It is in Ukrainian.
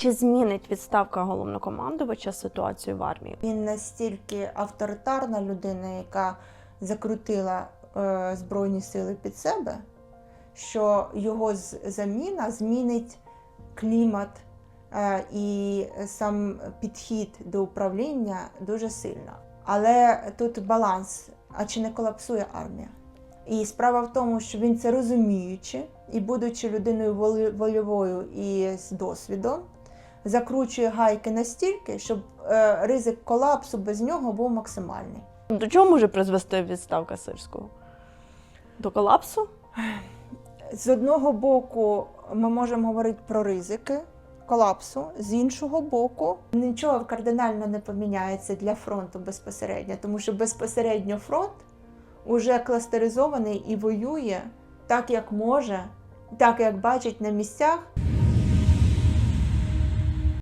Чи змінить відставка головнокомандувача ситуацію в армії? Він настільки авторитарна людина, яка закрутила е, Збройні сили під себе, що його заміна змінить клімат е, і сам підхід до управління дуже сильно. Але тут баланс, а чи не колапсує армія? І справа в тому, що він це розуміючи і будучи людиною волі- вольовою і з досвідом, закручує гайки настільки, щоб е, ризик колапсу без нього був максимальний. До чого може призвести відставка Сирського? До колапсу? З одного боку, ми можемо говорити про ризики колапсу, з іншого боку, нічого кардинально не поміняється для фронту безпосередньо, тому що безпосередньо фронт уже кластеризований і воює так, як може, так як бачить на місцях.